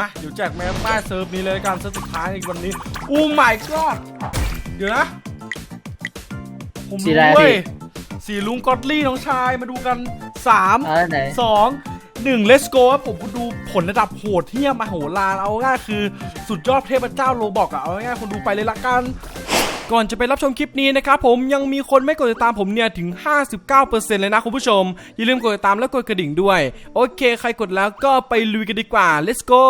มาเดี๋ยวแจกแมวป้ายเซิร์ฟนี้เลยการเซิร์ฟสุดท้ายในวันนี้อู้ไม่กอดเดี๋ยวนะ ผมสีรู้อะไรเว้ยพี่สีลุงกอดลี่น้องชายมาดูกันสามเอาไหนสองหนึ่ง let's go ครับผมคุณดูผลระดับโหดเที่ยมมาโหฬารเอาง่ายคือ สุดยอดเทพเจ้าโรบอกอะเอาง่ายๆคนดูไปเลยละกัน ก่อนจะไปรับชมคลิปนี้นะครับผมยังมีคนไม่กดติดตามผมเนี่ยถึง 59%เลยนะคุณผู้ชม อย่าลืมกดติดตามและกดกระดิ่งด้วย โอเค ใครกดแล้วก็ไปลุยกันดีกว่า let's go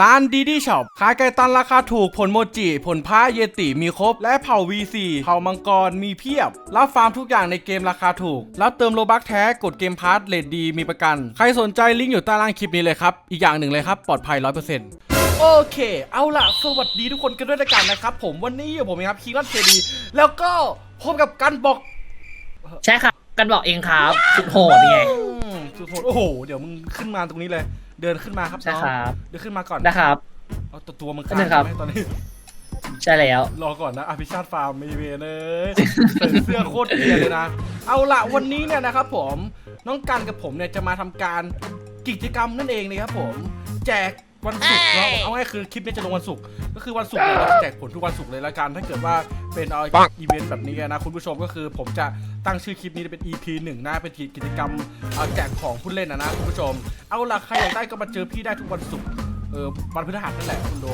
ร้านดีดีช็อปขายไก่ตันราคาถูกผลโมจิ ผลพ้าเยติมีครบ และเผ่า V4 เผ่ามังกรมีเพียบ รับฟาร์มทุกอย่างในเกมราคาถูก รับเติมโลบักแท้กดเกมพาร์ทเลดดีมีประกัน ใครสนใจลิงก์อยู่ใต้ล่างคลิปนี้เลยครับ อีกอย่างหนึ่งเลยครับ ปลอดภัย 100% โอเค เอาล่ะ สวัสดีทุกคนกันด้วยละกันนะครับ ผมวันนี้อยู่ผมเองครับคีรัตเคดีแล้วก็พบกับกันบอกใช่ครับ กันบอกเองครับสุดโหดไงอืมสุดโหดโอ้โห เดี๋ยวมึงขึ้นมาตรงนี้เลย เดินขึ้นมาครับใช่น้องครับ เดินขึ้นมาก่อนนะครับ เอาตัวตัวมึงอันหนึ่งครับไหมตอนนี้ ใช่แล้ว รอก่อนนะอภิชาติฟาร์มไม่เวนเลยใส่เสื้อโคตรเกลียดเลยนะ เอาล่ะวันนี้เนี่ยนะครับผมน้องกันกับผมเนี่ยจะมาทำการกิจกรรมนั่นเองนะครับผม แจก วันศุกร์เนาะเอาง่ายคือคลิปนี้จะลงวันศุกร์ก็คือวันศุกร์เนี่ยเราจะแจกผลทุกวันศุกร์เลยละกันถ้าเกิดว่าเป็นเอาอีเวนต์แบบนี้นะคุณผู้ชมก็คือผมจะตั้งชื่อคลิปนี้เป็น EP หนึ่งนะเป็นกิจกรรมเอาแจกของผู้เล่นนะนะคุณผู้ชม เอาล่ะใครอยากได้ก็มาเจอพี่ได้ทุกวันศุกร์เออวันพฤหัสนั่นแหละคุณโด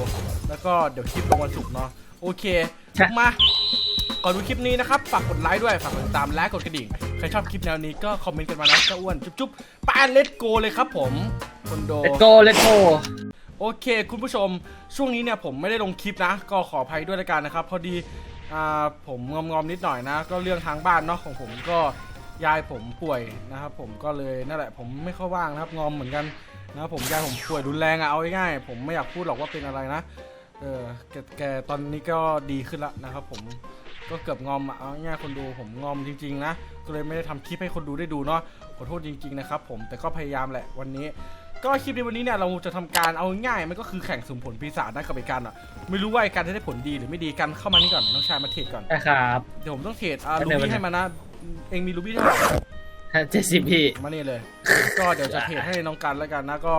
แล้วก็เดี๋ยวคลิปลงวันศุกร์เนาะโอเคใช่มาก่อนดูคลิปนี้นะครับฝากกดไลค์ด้วยฝากกดติดตามและกดกระดิ่งใครชอบคลิปแนวนี้ก็คอมเมนต์กันมานะเจ้าอ้วนจุ๊บๆป้าเลตโกเลยครับผมคนโด let's go let's go โโอเค คุณผู้ชมช่วงนี้เนี่ยผมไม่ได้ลงคลิปนะ ก็ขออภัยด้วยละกันนะครับ พอดีอ่าผมงอมๆนิดหน่อยนะ ก็เรื่องทางบ้านเนาะของผมก็ยายผมป่วยนะครับผมก็เลยนั่นแหละผมไม่ค่อยว่างนะครับงอมเหมือนกันนะผมยายผมป่วยรุนแรงอะเอาง่ายๆผมไม่อยากพูดหรอกว่าเป็นอะไรนะเออแกแกตอนนี้ก็ดีขึ้นแล้วนะครับผมก็เกือบงอมอะเอาง่ายคนดูผมงอมจริง ๆ นะก็เลยไม่ได้ทำคลิปให้คนดูได้ดูเนาะขอโทษจริง ๆ นะครับผมแต่ก็พยายามแหละวันนี้ ก็คลิปในวันนี้เนี่ยเราจะทำการเอาง่ายๆมันก็คือแข่งสุ่มผลปีศาจนะกับไอ้กันอะไม่รู้ว่าไอ้กันจะได้ผลดีหรือไม่ดีกันเข้ามานี่ก่อนน้องชายมาเทรดก่อนใช่ครับเดี๋ยวผมต้องเทรดอ่าได้ลูเลยบี้ให้มานะเองมีลูบี้เท่าไหร่เจ็ดสิบพี่มานี่เลย ก็เดี๋ยวจะเทรดให้น้องกันแล้วกันนะก็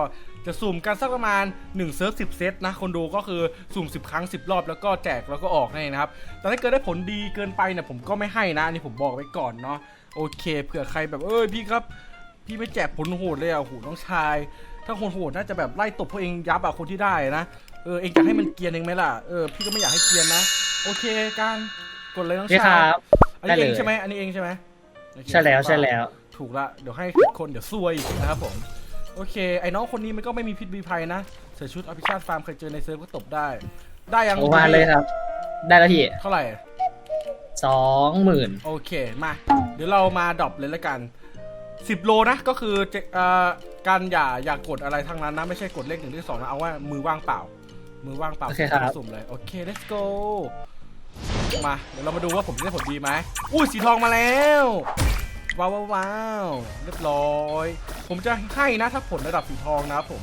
จะสุ่มกันสักประมาณ1เซิร์ฟ10 เซตนะ คนดูก็คือสุ่ม 10 ครั้ง 10 รอบแล้วก็แจกแล้วก็ออกให้นะครับ แต่ถ้าเกิดได้ผลดีเกินไปเนี่ยผมก็ไม่ให้นะอันนี่ผมบอกไว้ก่อนเนาะโอเคเผื่อใครแบบเอ้ยพี่ครับ พี่ไม่แจกผลโหดเลยอะโอ้โหน้องชาย ถ้าคนโหดน่าจะแบบไล่ตบพวกเองยับอะคนที่ได้นะเออเองจะให้มันเกรียนเองไหมล่ะเออพี่ก็ไม่อยากให้เกรียนนะ โอเคการกดเลยน้องพี่คชายรับอันนี้ได้เอเลงยใช่ไหมอันนี้เองใช่ไหมโอเคใช่แล้วใช่แล้ว ถูกละเดี๋ยวให้ผิดคนเดี๋ยวซวยอีกนะครับผมโอเคไอ้น้องคนนี้มันก็ไม่มีพิษมีภัยนะใส่ชุดอภิชาติฟาร์มเคยเจอในเซิร์ฟก็ตบได้ ได้ยังโอมาเลยครับ ได้แล้วพี่ เท่าไหร่สองหมื่นโอเคมา เดี๋ยวเรามาดรอปเลยละกัน10โลนะก็คือจะเอ่อ การอย่าอย่ากดอะไรทั้งนั้นนะไม่ใช่กดเลขหนึ่งเลขสองนะเอาว่ามือว่างเปล่า มือว่างเปล่าโอเคครับ สุ่มเลยโอเค let's go มาเดี๋ยวเรามาดูว่าผมจะได้ผลดีไหมอุ้ยสีทองมาแล้วว้าวว้าวว้าวเรียบร้อย ผมจะให้นะถ้าผลระดับสีทองนะครับผม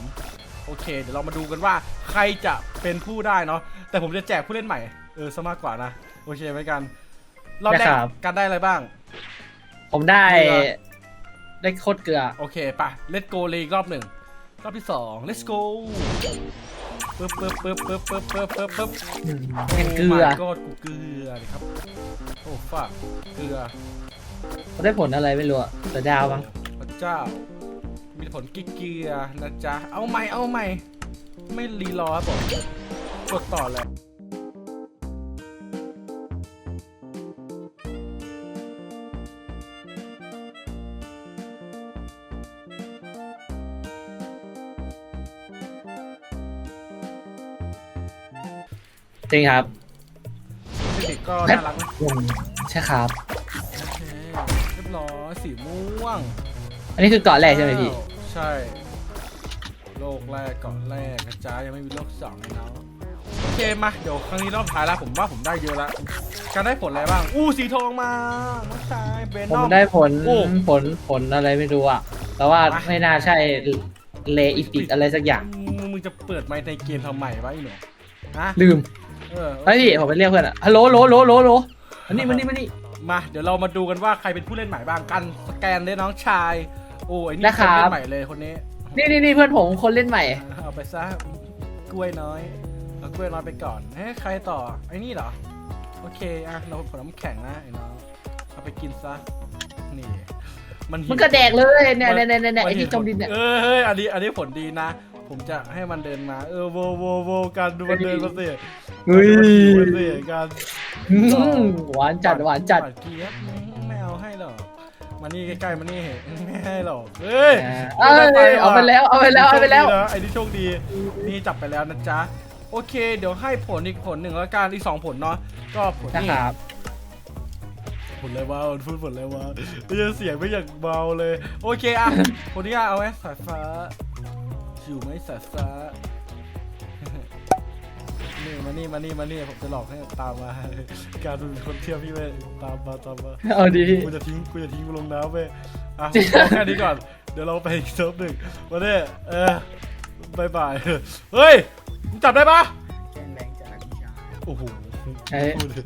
โอเค เดี๋ยวเรามาดูกันว่าใครจะเป็นผู้ได้เนาะแต่ผมจะแจกผู้เล่นใหม่เออซะมากกว่านะโอเคไหมกันรอบแรกได้ครับ กันได้อะไรบ้าง ผมได้เกลือ ได้โคตรเกลือ โอเคปะ let's go เลยอีกรอบหนึ่งรอบที่สอง let's go ปึ๊บปึ๊บปึ๊บปึ๊บปึ๊บปึ๊บปึ๊บปึ๊บแข่งเกลือก็กูเกลือเลยครับ โอ้ฝากเกลือเขาได้ผลอะไรไม่รู้อะแต่ดาวมั้งพระเจ้า มีผลกิ๊กเกลือนะจ๊ะ เอาใหม่เอาใหม่ ไม่รีรอครับผมกดต่อเลย จริงครับเด็กก็น่ารักนะอืมใช่ครับ โอเคเรียบร้อยสีม่วง อันนี้คือเกาะแรกใช่ไหมพี่ ใช่ โลกแรกก่อนแรกนะจ๊ะยังไม่มีโลกสองเลยเนาะโอเคมาเดี๋ยวครั้งนี้รอบท้ายแล้วผมว่าผมได้เยอะแล้วการได้ผลอะไรบ้าง อู้สีทองมาน้องชายเบนผมอม ได้ผลโอ้ผลผลอะไรไม่รู้อะแต่ว่ามาไม่น่าใช่เลอีพิกอะไรสักอย่าง มึงมึงจะเปิดไมค์ในเกมทำไมวะไอ้หนูฮะลืม เออเฮ้ยพี่ผมไปเรียกเพื่อนอะฮัลโหลโหลโหลโหลโหลอันนี้มันนี่มันนี่ มา เดี๋ยวเรามาดูกันว่าใครเป็นผู้เล่นใหม่บ้างกันสแกนเลยน้องชาย โอ้ไอ้นี่นะคครันบเล่นใหม่เลยคนนี้นี่นี่นี่เพื่อนผมคนเล่นใหม่ เอาไปซะกล้วยน้อยเอากล้วยน้อยไปก่อนเฮ้ยใครต่อไอ้นี่เหรอโอเคอะเราผลน้ำแข็งนะไอ้น้องเอาไปกินซะนี่มันหิว มันก็แดกเลยเนี่ยเนี่ยเนี่ยเนี่ยไอ้ที่จมดินเนี่ยเออเฮ้ยอันนี้อันนี้ผลดีนะ ผมจะให้มันเดินมา เออโวโวโวกันดูมันเดินมาสิเฮ้ยดูมันสิกันอืมหวานจัดหวานจัดหวานเจี๊ยบไม่เอาให้หรอกมานี่ใกล้ๆมานี่ไม่ให้หรอกเฮ้ยเอ้ยเอาไปแล้วเอาไปแล้วเอาไปแล้วไอ้นี่โชคดีนี่จับไปแล้วนะจ๊ะโอเค เดี๋ยวให้ผลอีกผลหนึ่งแล้วกันอีกสองผลเนาะก็ผลนะนี่ครับผลอะไรวะพูดผลอะไรวะไม่ใช่เสียงไม่อยากเบาเลย โอเคอะคนนี้เอาไหมสายฟ้า อยู่ไหมสายฟ้านี่มานี่มานี่มานี่ผมจะหลอกให้ตามมา การดูคนเที่ยวพี่เว้ยตามมาตามมาเอาดี กูจะทิ้งกูจะทิ้งกูลงน้ำเว้ยอะจริงเอาแค่นี้ก่อน เดี๋ยวเราไปอีกเซิร์ฟหนึ่งมาเด้เออบายบายเฮ้ยมึงจับได้ปะแกงแรงจากพี่ชายโอ้โหเอ้ยพูดเลย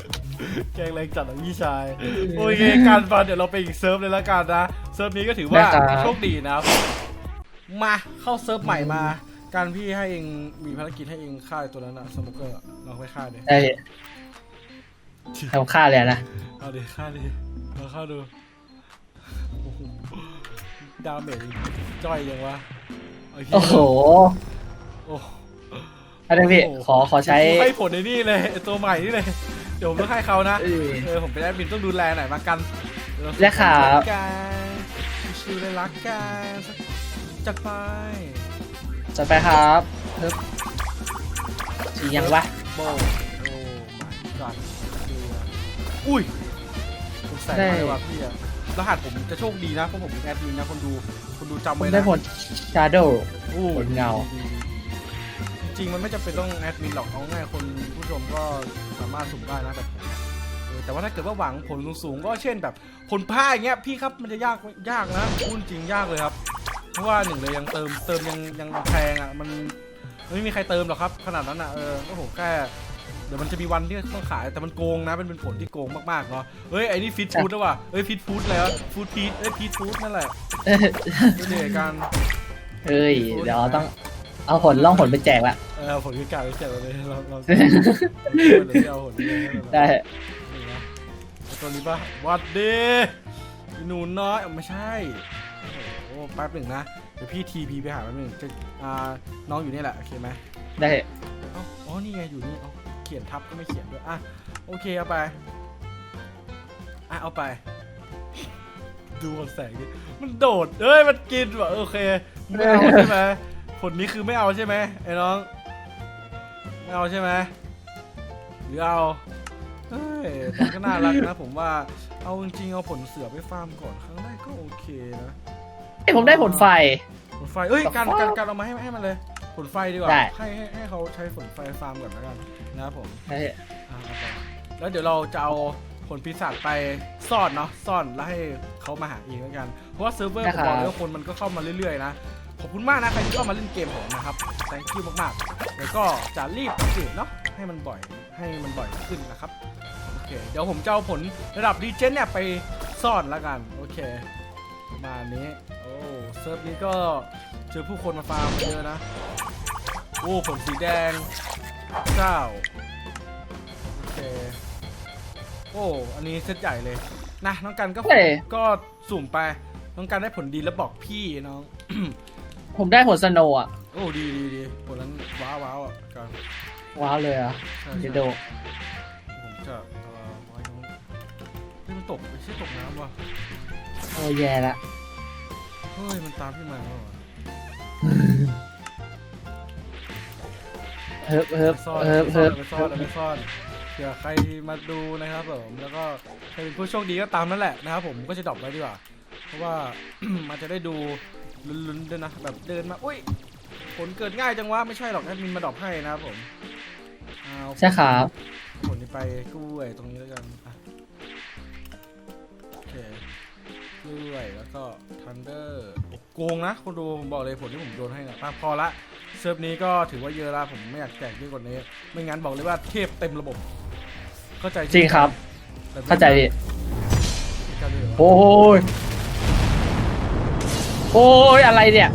แกงแรงจัดอะพี่ชายโอเคการฟันเดี๋ยวเราไปอีกเซิร์ฟเลยละกันนะเซิร์ฟนี้ก็ถือว่าได้ครับ โชคดีนะครับ มาเข้าเซิร์ฟใหม่มา การพี่ให้เองมีภารกิจให้เองฆ่าไอ้ตัวนั้นอะสโมเกอร์เราไปฆ่าดิได้ทำค่าเลยนะเอาดิฆ่าดิเราเข้าดูโอ้โหดาเมจจ้อยยังวะเาเยโอ้โหโอ้อะไรพี่ขอขอใช้ ให้ผลในนี่เลยไอ้ตัวใหม่นี่เลยเดี๋ยวผมต้องให้เขานะเออ เออผมเป็นแอดมินต้องดูแลหน่อยมากันเดี๋ยวและครับกันชิวๆเลยรักกัน จัดไปจัดไปครับฮึบสียังวะโบโอ้ my god อุ้ยผมแสงมากเลยว่ะพี่อะรหัสผมจะโชคดีนะเพราะผมเป็นแอดมินนะคนดูคนดูจำผมไว้นะได้ผลชาโดว์โอ้ผลเงาดีๆจริงๆมันไม่จำเป็นต้องแอดมินหรอกเอาง่ายคนผู้ชมก็สามารถสุ่มได้นะแบบผมเออแต่ว่าถ้าเกิดว่าหวังผลสูงๆก็เช่นแบบผลผ้าอย่างเงี้ยพี่ครับมันจะยากยากนะพูดจริงยากเลยครับ เพราะว่าหนึ่งเลยยังเติมเติมยังยังแพงอะมันมันไม่มีใครเติมหรอกครับ ขนาดนั้นอะเออโอ้โหแค่เดี๋ยวมันจะมีวันที่ต้องขายแต่มันโกงนะมันเป็นผลที่โกงมากๆเนาะเฮ้ยไอ้นี่ฟิตฟู้ดแล้วว่ะเฮ้ยฟิตฟู้ดแล้วฟู้ดพีทเอ้ยพีทฟู้ดนั่นแหละเดี๋ยวกันเอ้ยเดี๋ยวต้องเอาผลล่องผลไปแจกละเออผลคือการไปแจกเลยเราเราเดี๋ยวไม่เอาผลเลยได้นี่นะไอ้ตัวนี้ป่ะวัดดีหนูน้อยไม่ใช่โอ้โหแป๊บหนึ่งนะ เดี๋ยวพี่ทีพีไปหาแป๊บหนึ่งจะอ่าน้องอยู่นี่แหละ โอเคไหมได้เอ้าอ๋อ นี่ไงอยู่นี่เอาเขียนทับก็ไม่เขียนด้วย อะ โอเค เอาไป อะ เอาไป ดูคนแสงดิมันโดดเอ้ย มันกินว่ะโอเคไม่เอาใช่ไหมผลนี้คือไม่เอาใช่ไหมไอ้น้อง ไม่เอาใช่ไหมหรือเอาเฮ้ยแต่ก็น่ารักนะผมว่า เอาจริงๆเอาผลเสือไปฟาร์มก่อนครั้งแรกก็โอเคนะ ไอยผมได้ผลไฟ ผลไฟเอ้ยแต่การว่าการการเอามาให้ให้มันเลย ผลไฟดีกว่า ได้ ให้ให้ให้เขาใช้ผลไฟฟาร์มก่อนแล้วกันนะครับผมได้อ่าเอาไปแล้วเดี๋ยวเราจะเอาผลปีศาจไปซ่อนเนาะ ซ่อนแล้วให้เขามาหาเองแล้วกัน เพราะว่าเซิร์ฟเวอร์ผมบอกเลยว่าคนมันก็เข้ามาเรื่อยๆนะ ขอบคุณมากนะใครที่เข้ามาเล่นเกมผมนะครับ thank you มากๆ แล้วก็จะรีบอัปเดตเนาะ ให้มันบ่อย ให้มันบ่อยขึ้นนะครับ โอเค เดี๋ยวผมจะเอาผลระดับดีเจนเนี่ยไปซ่อนแล้วกัน โอเค ประมาณนี้ โอ้เซิร์ฟนี้ก็เจอผู้คนมาฟาร์มเยอะนะ โอ้ผลสีแดงเจ้าโอเค โอ้ อันนี้เซตใหญ่เลย นะน้องกันก็เอ้ย ก็สุ่มไป น้องกันได้ผลดีแล้วบอกพี่น้อง ผมได้ผลสโนว์อะโอ้ดีดีดีผลนั้นว้าวว้าวอะกันว้าวเลยอะใช่เดใช่โดผมจะเอ่อไว้ตรงเฮ้ยมันตกไม่ใช่ตกน้ำว่ะ โอ้แย่ละเฮ้ยมันตามพี่มาแล้วว่ะเฮิบเฮิบไปซ่อนเฮิบไปซ่เฮิอนบไปซ่อนไปซ่อนเผื่อใครมาดูนะครับผมแล้วก็ใครเป็นผู้โชคดีก็ตามนั่นแหละนะครับผมก็จะดรอปไว้ดีกว่า เพราะว่า มันจะได้ดูลุ้นๆด้วยนะแบบเดินมาอุ้ยผลเกิดง่ายจังวะไม่ใช่หรอกแอดมินมาดรอปให้นะครับผมเอา ใช่ครับ ผลนี้ไปกล้วยตรงนี้แล้วกันอะ กล้วยแล้วก็ทันเดอร์โกงนะคนดูผมบอกเลยผลที่ผมโดนให้นะอะพอละเซิร์ฟนี้ก็ถือว่าเยอะละผมไม่อยากแจกเยอะกว่านี้ ไม่งั้นบอกเลยว่าเทพเต็มระบบ เข้าใจจริงครับแบบนี้เข้าใจดิเข้าใจดิโอ้ยโอ้ยอะไรเนี่ย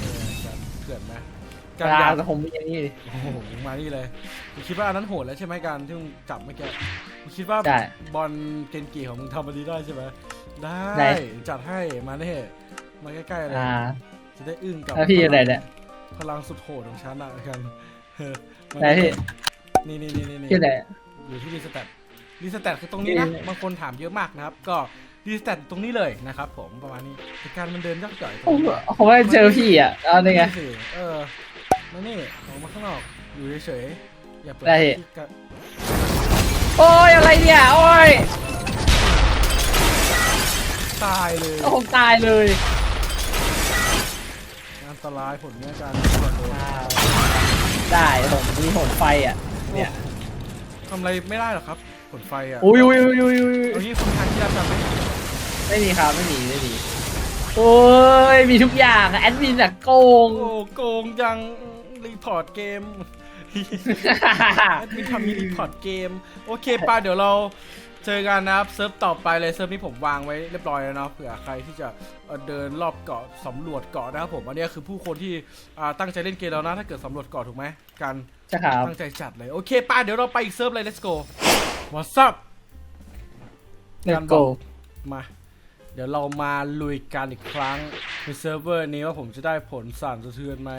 เออเกิดไหมการลาอยากแต่ผมมีอย่างนี้ดิโอ้โหมานี่เลยมึงคิดว่าอันนั้นโหดแล้วใช่ไหมการที่มึงจับเมื่อกี้มึงคิดว่าได้บอลเกนกีของมึงทำมันนี้ได้ใช่ไหม ได้ได้ จัดให้มาเน่มาใกล้ๆเลยอ่าจะได้อึ้งกับแล้วพี่อยู่ไหนเนี่ยพลังสุดโหดของฉันอะกันเออมาไหนพี่นี่นี่นี่นี่พี่ไหนอยู่ที่รีสแตทรีสแตทคือตรงนี้นะนี่บางคนถามเยอะมากนะครับ ก็รีสแตทตรงนี้เลยนะครับ ผมประมาณนี้แต่การมันเดินย่อยจ่อยตรผมงนี้ผมว่าเจอพี่อะเอาได้ไงนี่สิเออมานี่ออกมาข้างนอกอยู่เฉยๆอย่าเปิดได้ที่กะโอ้ยอะไรเนี่ยโอ้ย ตายเลยผมตายเลยอันตรายผลเนี้ยการโดนอ้าวได้ผมมีผลไฟอะเนี่ยทำอะไรไม่ได้หรอกครับผลไฟอะอุ้ยอุ้ยอุ้ยอุ้ยอุ้ยเอางี้คุณทางที่รับจำไหมไม่มีครับไม่มีไม่มีโอ้ยมีทุกอย่างอะแอดมินอะโกงโอ้โกงจังรีพอร์ตเกมแอดมินทำมีรีพอร์ตเกมโอเคป้าเดี๋ยวเรา เจอกันนะครับเซิร์ฟต่อไปเลยเซิร์ฟนี้ผมวางไว้เรียบร้อยแล้วเนาะเผื่อใครที่จะเอ่อเดินรอบเกาะสำรวจเกาะนะครับผมอันนี้คือผู้คนที่อ่าตั้งใจเล่นเกมแล้วนะถ้าเกิดสำรวจเกาะถูกไหมกันจะครับตั้งใจจัดเลยโอเคป้าเดี๋ยวเราไปอีกเซิร์ฟเลย let's go what's up เลตโกมาเดี๋ยวเรามาลุยกันอีกครั้งในเซิร์ฟเวอร์นี้ว่าผมจะได้ผลสั่นสะเทือนไหม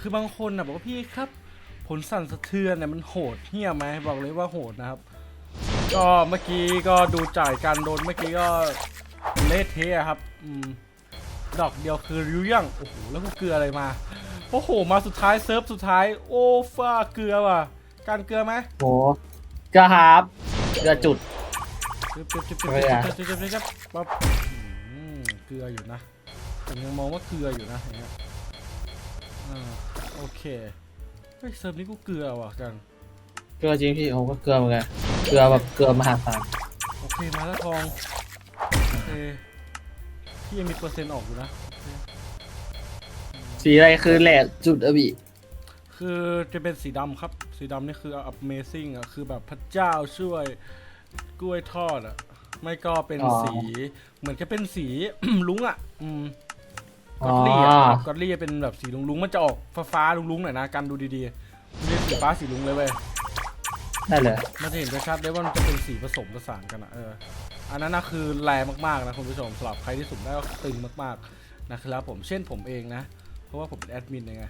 คือบางคนนะบอกว่าพี่ครับ ผลสั่นสะเทือนเนี่ยมันโหดเหี้ยไหมบอกเลยว่าโหดนะครับ ก็เมื่อกี้ก็ดูจ่ายการโดนเมื่อกี้ก็เละเทะครับอืมดอกเดียวคือรู้ยังโอ้โหแล้วกูเกลืออะไรมาโอ้โหมาสุดท้ายเซิร์ฟสุดท้ายโอ้ฟ้าเกลือว่ะ การเกลือไหมโหเกลือครับเกลือจุดจึ๊บจึ๊บจึ๊บจึ๊บเกลือจึ๊บจึ๊บจึ๊บจึ๊บปั๊บอืมเกลืออยู่นะผมยังมองว่าเกลืออยู่นะอย่างเงี้ยอ่าโอเคเฮ้ยเซิร์ฟนี้กูเกลือว่ะกันเกลือจริงพี่ผมก็เกลือเหมือนกัน เกลือแบบเกลือมหาศาลโอเคมาแล้วทองโอเคพี่ยังมีเปอร์เซ็นต์ออกอยู่นะโอเคสีอะไรคือแหลกจุดอะบิคือจะเป็นสีดำครับ สีดำนี่คือ amazing อะคือแบบพระเจ้าช่วยกล้วยทอดอะ ไม่ก็เป็นสี เหมือนจะเป็นสี ลุงอะ อืมกอ๋ออดลี่อะกอดลี่จะเป็นแบบสีลุงลุงๆมันจะออกฟ้าฟ้าลุงลุงๆหน่อยนะกันดูดีๆไม่ใช่สีฟ้าสีลุงเลยเว้ย ได้เลย มันจะเห็นชัดๆได้ว่ามันจะเป็นสีผสมผสานกันอะเออ อันนั้นนะคือแรงมากๆนะคุณผู้ชมสำหรับใครที่สุ่มได้ก็ตึงมากๆนะครับผมเช่นผมเองนะ เพราะว่าผมเป็นแอดมินไง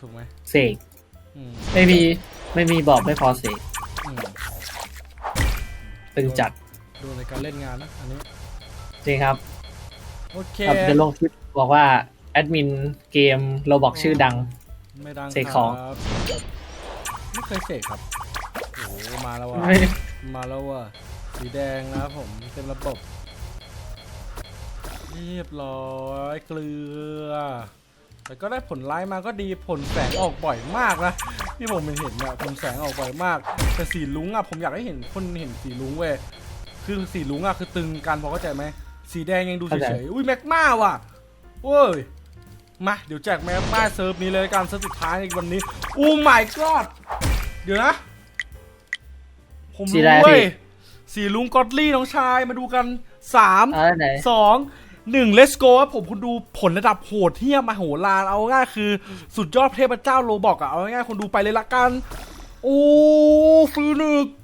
ถูกไหมเสกอืมไม่มีไม่มีบอกไม่พอเสกอืมตึงจัดดูในการเล่นงานนะอันนี้จริงครับโอเคครับจะลงคลิปบอกว่าแอดมินเกมโรบอกชื่อดัง ไม่ดังเสกของ ครับไม่เคยเสกครับ โอ้โหมาแล้วว่ะไม่มาแล้วว่ะ สีแดงนะครับผมเต็มระบบ เรียบร้อยเกลือ แต่ก็ได้ผลไล่มาก็ดีผลแสงออกบ่อยมากนะที่ผมเห็นเนี่ยผลแสงออกบ่อยมาก แต่สีลุงอะผมอยากให้เห็นคนเห็นสีลุงเว้ยคือสีลุงอะคือตึงกันพอเข้าใจไหมสีแดงยังดูเข้าใจเฉยๆอุ้ยแม็กมาว่ะเว้ยมาเดี๋ยวแจกแม็กมาเซิร์ฟนี้เลยละการเซิร์ฟสุดท้ายในวันนี้อู้ my god เดี๋ยวนะ ผมสีรู้อะไรเว้ยพี่สีลุงกอดลี่น้องชายมาดูกันสามเอาแล้วไหนสองหนึ่ง let's go ครับผมคุณดูผลระดับโหดเที่ยมโหฬารเอาง่ายคือ สุดยอดเทพเจ้าโลบอกอะเอาง่ายๆคนดูไปเลยละกัน โอ้ฟินิกซ์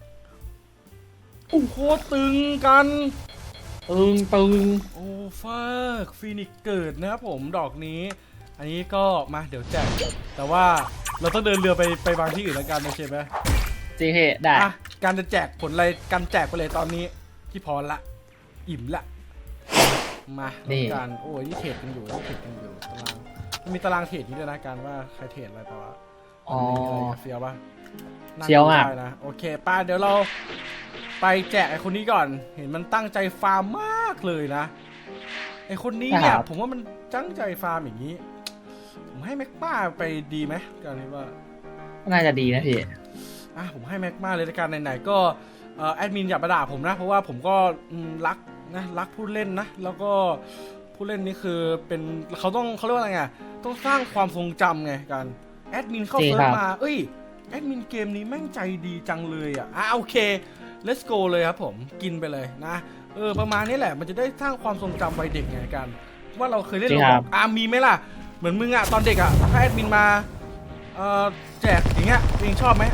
โอ้โคตรตึงกันตึงตึงโอ้ฟักฟินิกซ์เกิดนะครับผมดอกนี้ อันนี้ก็มาเดี๋ยวแจกแต่ว่าเราต้องเดินเรือไปไปวางที่อื่นแล้วกันโอเคไหม จริงพี่ได้ อะการจะแจกผลอะไรการแจกไปเลยตอนนี้ที่พอละ อิ่มละ มานี่การโอ้ยนี่เทรดกันอยู่นี่เทรดกันอยู่ตารางมันมีตารางเทรดนี้ด้วยนะการว่าใครเทรดอะไรแต่ว่าอ๋อมีอะไรกับเฟียวปะนั่งเฟี้ยวมาก ได้นะโอเคป้าเดี๋ยวเราไปแจกไอคนนี้ก่อน เห็นมันตั้งใจฟาร์มมากเลยนะไอคนนี้เนี่ยผมว่ามันตั้งใจฟาร์มอย่างนี้ ผมให้แม็กป้าไปดีไหมการนี้ว่า น่าจะดีนะพี่ อะผมให้แม็กมาเลยละกันไหนๆก็เอ่อแอดมินอย่ามาด่าผมนะ เพราะว่าผมก็อืมรักนะรักผู้เล่นนะ แล้วก็ผู้เล่นนี่คือเป็นเขาต้องเขาเรียกว่าอะไรไงต้องสร้างความทรงจำไงกันแอดมินเข้าจริงเซิร์ฟครับมา เอ้ยแอดมินเกมนี้แม่งใจดีจังเลยอะอะโอเค let's go เลยครับผมกินไปเลยนะเออประมาณนี้แหละมันจะได้สร้างความทรงจำวัยเด็กไงกัน ว่าเราเคยเล่นจริงเราครับบอกอะมีไหมล่ะมือนมึงอะตอนเด็กอะถ้าแอดมินมาเอ่อแจกอย่างเงี้ยเองชอบไหม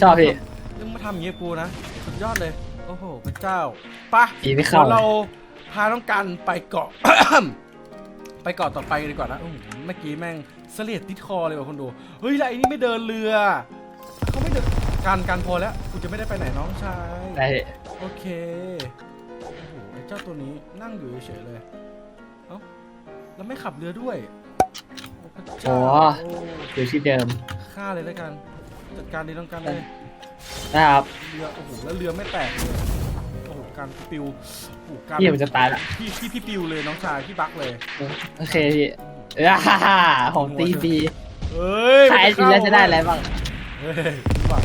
ชอบพี่ยังมาทำอย่างเงี้ยกูนะสุดยอดเลย โอ้โหพระเจ้าไปะอีไม่เดี๋เข้ายวเราพาน้องกันไปเกาะ ไปเกาะต่อไปกันดีกว่านะอื้อหือเมื่อกี้แม่งเสลียดติดคอเลยว่ะคนดูเฮ้ยแล้วไอ้นี่ไม่เดินเรือเขาไม่เดินการการพอแล้วกูจะไม่ได้ไปไหนน้องชาย ได้พี่โอเค โอ้โห ไอ้เจ้าตัวนี้นั่งอยู่เฉยๆเลย เอ้า แล้วไม่ขับเรือด้วย โอ้พระเจ้าโอ้อยู่ที่เดิม ฆ่าเลยแล้วกัน จัดการดีต้องการเลยนะครับเรือโอ้โหแล้วเรือไม่แตกเลยโอ้โหการปิวโอ้โหการพี่มันจะตายละพี่พี่พี่ปิวเลยน้องชายพี่บักเลยโอเคพี่อ่าผมตีฟรีเฮ้ยถ้าแอดมินแล้วจะได้อะไรบ้างเฮ้ยหวัง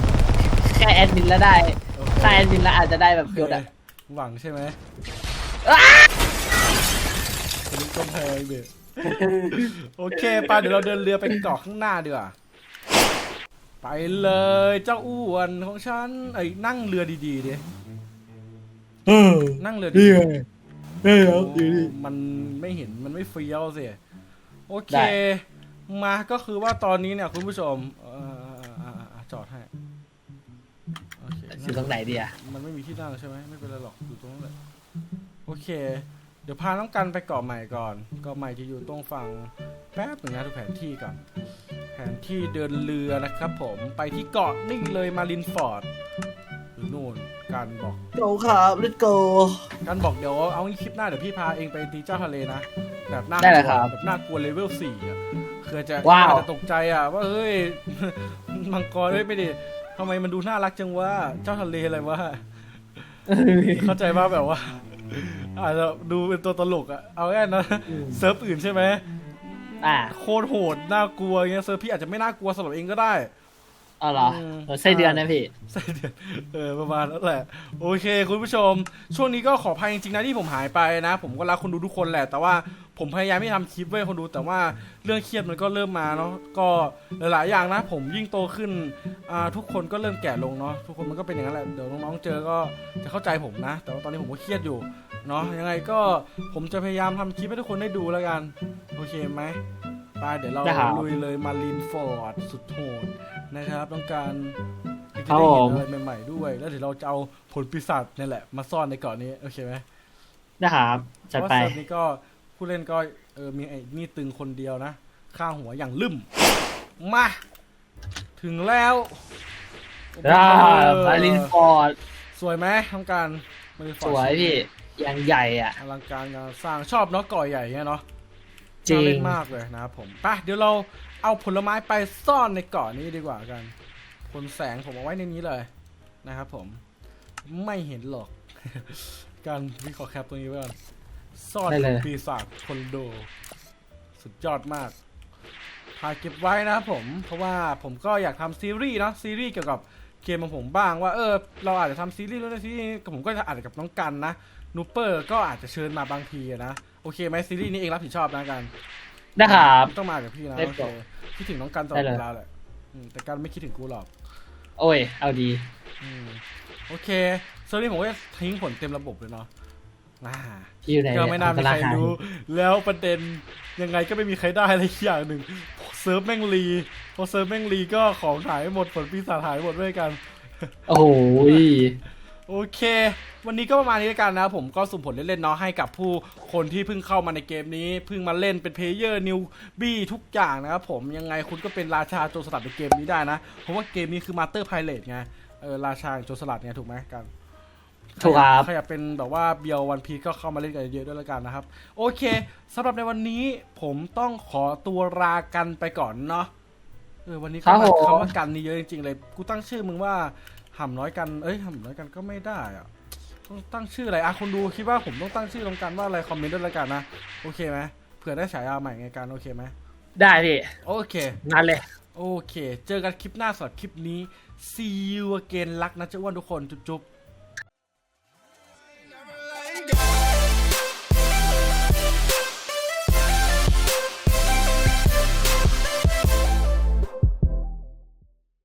แค่แอดมินแล้วได้โอเคถ้าแอดมินแล้วอาจจะได้แบบยศอะหวังใช่ไหมอ้าเป็นกำแพงเด็โอเคไปเดี๋ยวเราเดินเรือไปเกาะข้างหน้าดีกว่า ไปเลยเจ้าอ้วนของฉันไอ้ยนั่งเรือดีๆดิเออนั่งเรือนี่ดีไงๆเออครับอยู่นี่ มันไม่เห็นมันไม่เฟี้ยวสิโอเค ได้ มาก็คือว่าตอนนี้เนี่ยคุณผู้ชมเอ่อจอดให้โอเค อยู่ตรงไหนดีอะมันไม่มีที่นั่งใช่ไหมไม่เป็นไรหรอกอยู่ตรงนั้นแหละโอเค เดี๋ยวพาน้องกันไปเกาะใหม่ก่อน เกาะใหม่จะอยู่ตรงฝั่งแป๊บหนึ่งนะดูแผนที่ก่อน แผนที่เดินเรือนะครับผมไปที่เกาะนี่เลยมารินฟอร์ดหรือนู่นการบอกโกครับ let's go การบอกเดี๋ยวเอางี้คลิปหน้าเดี๋ยวพี่พาเองไปตีเจ้าทะเลนะแบบน่ากได้ลัเลวยครับแบบน่ากลัวเลเวลสี่อะคือจะว้าว อาจจะตกใจอะว่าเฮ้ย มังกรเฮ้ยไม่ดิทำไมมันดูน่ารักจังว่าเจ้าทะเลอะไรวะ เข้าใจว่าแบบว่า อาจจะดูเป็นตัวตลกอะเอาแค่นะเซิร์ฟอื่นใช่ไหมอ่าโคตรโหดน่ากลัวอย่างเงี้ยเซิร์ฟพี่อาจจะไม่น่ากลัวสำหรับเองก็ได้ เอาเหรออืม เออไส้เดือนนะพี่ไส้เดือนเออประมาณนั้นแหละโอเค คุณผู้ชม ช่วงนี้ก็ขออภัยจริงๆนะที่ผมหายไปนะ ผมก็รักคนดูทุกคนแหละ แต่ว่า ผมพยายามไม่ทำคลิปไว้คนดู แต่ว่าเรื่องเครียดมันก็เริ่มมาเนาะก็หลายๆอย่างนะ ผมยิ่งโตขึ้นอ่าทุกคนก็เริ่มแก่ลงเนาะทุกคนมันก็เป็นอย่างนั้นแหละเดี๋ยวน้องๆเจอก็จะเข้าใจผมนะ แต่ว่าตอนนี้ผมก็เครียดอยู่เนาะยังไงก็ผมจะพยายามทำคลิปให้ทุกคนได้ดูแล้วกันโอเคไหมไปเดี๋ยวเราได้ครับลุยเลยมารีนฟอร์ดสุดโหดนะครับ ต้องการครัจะบได้เห็นผมอะไรใหม่ๆด้วย แล้วเดี๋ยวเราจะเอาผลปีศาจนี่แหละ มาซ่อนในเกาะนี้โอเคไหมนะครับจัดไปเพราะว่าเซิร์ฟนี้ก็ ผู้เล่นก็เออมีไอ้นี่ตึงคนเดียวนะข้างหัวอย่างลืมมาถึงแล้วอ่าเออมารินฟอร์ดสวยไหมทำการมารินฟอสร์ดวยพี่ยังใหญ่อะอลังการงานสร้างชอบเนาะเก่อใหญ่เงี้ยเนาะจริงน่าเล่นมากเลยนะครับผมไปเดี๋ยวเราเอาผลไม้ไปซ่อนในเกาะนี้ดีกว่ากันผลแสงผมเอาไว้ในนี้เลยนะครับผมไม่เห็นหรอก การวิเคราะห์แคปตัวนี้ไว้ก่อน ซ่อนได้เลย ปีศาจคนโด สุดยอดมากถ่ายเก็บไว้นะครับผม เพราะว่าผมก็อยากทำซีรีส์เนาะซีรีส์เกี่ยวกับเกมของผมบ้างว่าเออ เราอาจจะทำซีรีส์เรื่องซีรีส์กับผมก็จะอาจจะกับน้องกันนะนูเปอร์ก็อาจจะเชิญมาบางทีอะนะโอเคไหมซีรีส์นี้เองรับผิดชอบนะกัน นะครับ ต้องมากับพี่นะได้โอครัเคบคิดถึงน้องกันตลอได้ดเลยเวลาแหละอืมแต่กันไม่คิดถึงกูหรอกโอ้ย เอาดี อืมโอเคเซอร์นี้ผมก็จะทิ้งผลเต็มระบบเลยเนาะอ่า ที่อยู่ไหนก็ไม่น่ามีกำลัใคงรหารู้ แล้วประเด็นยังไงก็ไม่มีใครได้อะไรอย่างหนึ่งเซิร์ฟแม่งรีพอเซิร์ฟแม่งรีก็ของหายหมดผลปีศาจหายหมดด้วยกัน โอ้โหโอเค วันนี้ก็ประมาณนี้แล้วกันนะครับผมก็สุ่มผลเล่นๆเนาะให้กับผู้คนที่เพิ่งเข้ามาในเกมนี้ เพิ่งมาเล่นเป็นเพลเยอร์นิวบี้ทุกอย่างนะครับผมยังไงคุณก็เป็นราชาโจรสลัดในเกมนี้ได้นะ เพราะว่าเกมนี้คือมาสเตอร์ไพเรตไงเออราชาแห่งโจรสลัดไงถูกไหมกัน ถูกครับใครอยากเป็นแบบว่าเบียววันพีก็เข้ามาเล่นกันเยอะๆด้วยแล้วกันนะครับ โอเคสำหรับในวันนี้ผมต้องขอตัวลากันไปก่อนเนาะเออวันนี้ครับคำว่าผมคำว่ากันนี่เยอะจริงๆเลย กูตั้งชื่อมึงว่าห่ำน้อยกัน เอ้ยห่ำน้อยกันก็ไม่ได้อะต้องตั้งชื่ออะไรอะคนดูคิดว่าผมต้องตั้งชื่อตรงกันว่าอะไรคอมเมนต์ด้วยแล้วกันนะโอเคไหมเผื่อได้ฉายาใหม่ไงกันโอเคไหมได้พี่โอเคนั่นเลยโอเค เจอกันคลิปหน้าสำหรับคลิปนี้ see you again รักนะเจ้าอ้วนทุกคนจุ๊บๆ